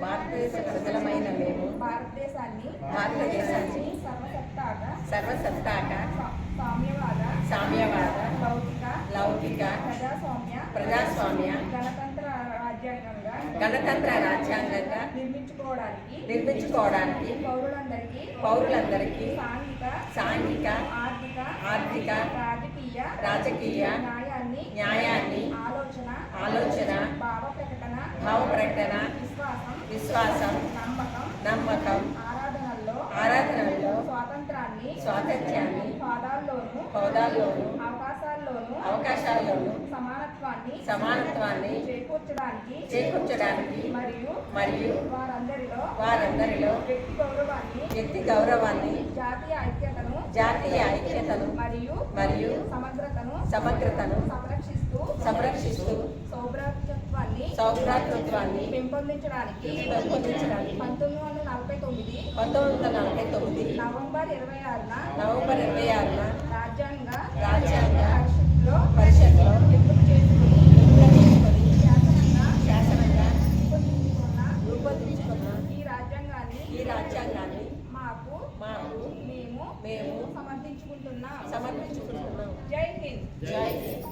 భారతదేశ ప్రజలమైన మేము భారతదేశాన్ని భారతదేశాన్ని సర్వసత్తాక సర్వసత్తాక సామ్యవాద సామ్యవాద లౌకిక లౌకిక ప్రజాస్వామ్య ప్రజాస్వామ్య గణతంత్ర రాజ్యాంగంగా గణతంత్ర రాజ్యాంగంగా నిర్మించుకోవడానికి నిర్మించుకోవడానికి పౌరులందరికీ పౌరులందరికీ సాంఘిక సాంఘిక ఆర్థిక ఆర్థిక రాజకీయ రాజకీయ న్యాయాన్ని న్యాయాన్ని ఆలోచన ఆలోచన భావ ప్రకటన భావ ప్రకటన విశ్వాసం నమ్మకం ఆరాధనల్లో ఆరాధనల్లో స్వాతంత్రాన్ని స్వాతంత్ర్యాన్ని పాదాల్లోనూ హోదాల్లోనూ అవకాశాల్లోనూ అవకాశాల్లోనూ సమానత్వాన్ని సమానత్వాన్ని చేకూర్చడానికి చేకూర్చడానికి మరియు మరియు వారందరిలో వారందరిలో వ్యక్తి గౌరవాన్ని వ్యక్తి గౌరవాన్ని జాతీయ ఐక్యతను జాతీయ ఐక్యతను మరియు మరియు సమగ్రతను సమగ్రతను సంరక్షిస్తూ సంరక్షిస్తూ సౌభ్రాతృత్వాన్ని సౌభ్రాతృత్వాన్ని పెంపొందించడానికి పంతొమ్మిది వందల నలభై తొమ్మిది పంతొమ్మిది వందల నలభై తొమ్మిది నవంబర్ ఇరవై ఆరున నవంబర్ ఇరవై ఆరున రాజ్యాంగ రాజ్యాంగ పరిషత్లో చేసుకుని శాసనంగా రూపొందించుకున్న ఈ రాజ్యాంగాన్ని ఈ రాజ్యాంగాన్ని మాకు మాకు మేము మేము జై హింద్. జై హింద్.